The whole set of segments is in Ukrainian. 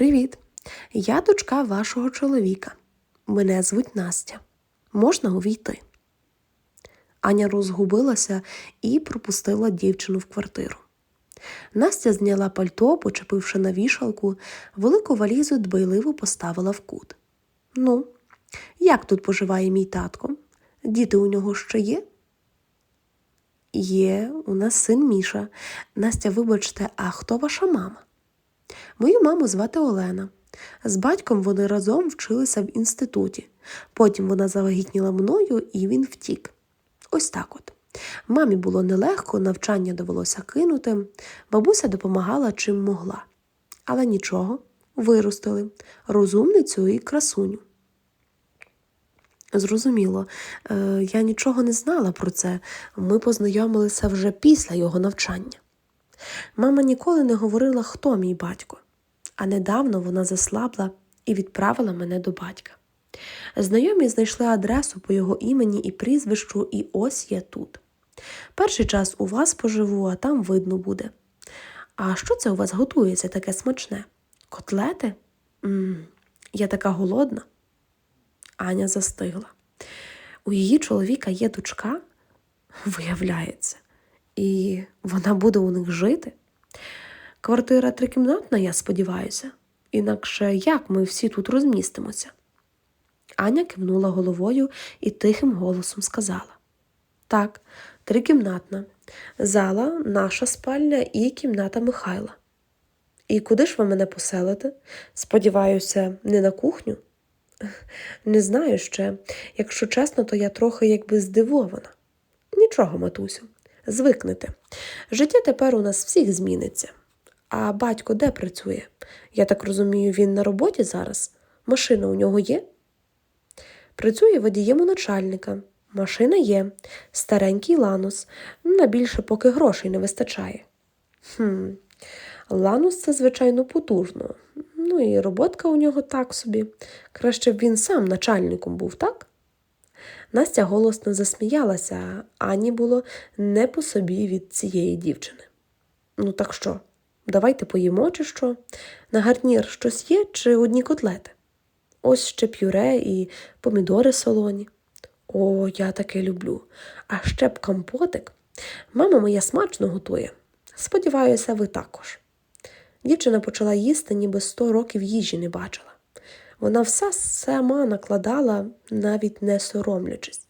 Привіт! Я дочка вашого чоловіка. Мене звуть Настя. Можна увійти? Аня розгубилася і пропустила дівчину в квартиру. Настя зняла пальто, почепивши на вішалку, велику валізу дбайливо поставила в кут. Ну, як тут поживає мій татко? Діти у нього ще є? Є, у нас син Міша. Настя, вибачте, а хто ваша мама? Мою маму звати Олена. З батьком вони разом вчилися в інституті. Потім вона завагітніла мною, і він втік. Ось так от. Мамі було нелегко, навчання довелося кинути. Бабуся допомагала чим могла. Але нічого, виростили розумницю і красуню. Зрозуміло, е, я нічого не знала про це. Ми познайомилися вже після його навчання. Мама ніколи не говорила, хто мій батько, а недавно вона заслабла і відправила мене до батька. Знайомі знайшли адресу по його імені і прізвищу, і ось я тут. Перший час у вас поживу, а там видно буде. А що це у вас готується таке смачне? Котлети? м я така голодна. Аня застигла. У її чоловіка є дочка, виявляється, і вона буде у них жити. Квартира трикімнатна, я сподіваюся, інакше як ми всі тут розмістимося? Аня кивнула головою і тихим голосом сказала: Так, трикімнатна, зала, наша спальня і кімната Михайла. І куди ж ви мене поселите? Сподіваюся, не на кухню? Не знаю ще. Якщо чесно, то я трохи якби здивована. Нічого, матусю, звикнете. Життя тепер у нас всіх зміниться. А батько де працює? Я так розумію, він на роботі зараз? Машина у нього є? Працює водієм у начальника. Машина є, старенький ланус, на більше поки грошей не вистачає. Хм, ланус це, звичайно, потужно. Ну і роботка у нього так собі. Краще б він сам начальником був, так? Настя голосно засміялася, Ані було не по собі від цієї дівчини. Ну, так що, давайте поїмо, чи що? На гарнір щось є, чи одні котлети? Ось ще пюре і помідори солоні. О, я таке люблю. А ще б компотик. Мама моя смачно готує. Сподіваюся, ви також. Дівчина почала їсти, ніби сто років їжі не бачила. Вона все сама накладала, навіть не соромлячись.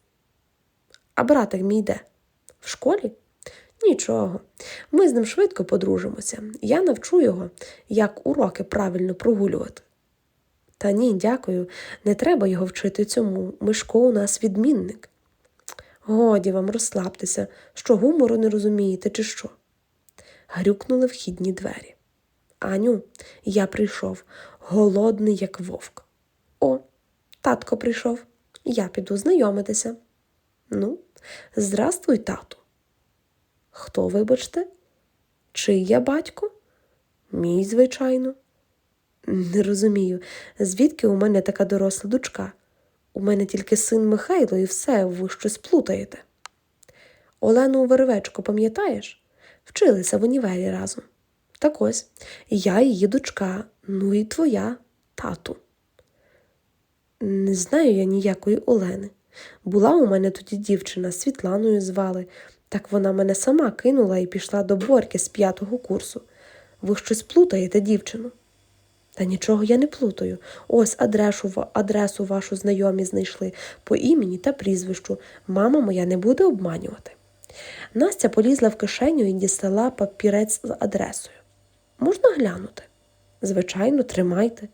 А братик мій де? В школі? Нічого. Ми з ним швидко подружимося. Я навчу його, як уроки правильно прогулювати. Та ні, дякую, не треба його вчити цьому. Мишко у нас відмінник. Годі вам розслабтеся, що гумору не розумієте, чи що? Грюкнули вхідні двері. Аню, я прийшов, голодний, як вовк. О, татко прийшов. Я піду знайомитися. Ну, здрастуй, тату. Хто, вибачте? Чий я батько? Мій, звичайно. Не розумію, звідки у мене така доросла дочка? У мене тільки син Михайло і все, ви щось плутаєте. Олену Вервечко, пам'ятаєш? Вчилися в універі разом. Так ось, я її дочка, ну і твоя, тату. Не знаю я ніякої Олени. Була у мене тоді дівчина, Світланою звали, так вона мене сама кинула і пішла до Борьки з п'ятого курсу. Ви щось плутаєте, дівчину? Та нічого я не плутаю. Ось адресу, адресу вашу знайомі знайшли по імені та прізвищу. Мама моя не буде обманювати. Настя полізла в кишеню і дістала папірець з адресою. Глянути? Звичайно, тримайте.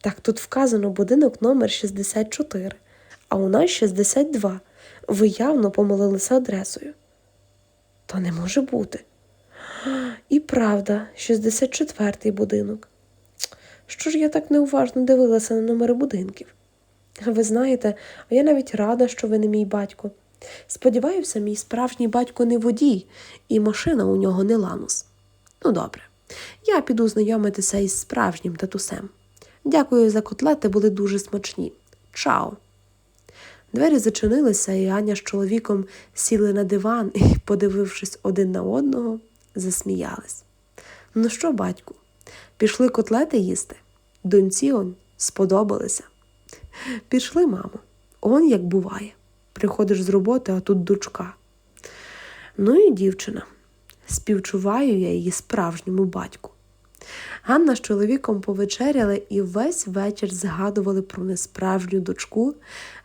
Так, тут вказано будинок номер 64, а у нас 62. Ви явно помилилися адресою. То не може бути. І правда, 64-й будинок. Що ж я так неуважно дивилася на номери будинків? Ви знаєте, а я навіть рада, що ви не мій батько. Сподіваюся, мій справжній батько не водій, і машина у нього не ланус. Ну, добре, я піду знайомитися із справжнім татусем. Дякую за котлети, були дуже смачні. Чао! Двері зачинилися, і Аня з чоловіком сіли на диван і, подивившись один на одного, засміялись. Ну що, батьку, Пішли котлети їсти. Доньці он сподобалися. Пішли, мамо. Он як буває. Приходиш з роботи, а тут дочка. Ну і дівчина. Співчуваю я її справжньому батьку. Ганна з чоловіком повечеряли і весь вечір згадували про несправжню дочку,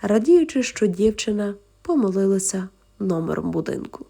радіючи, що дівчина помолилася номером будинку.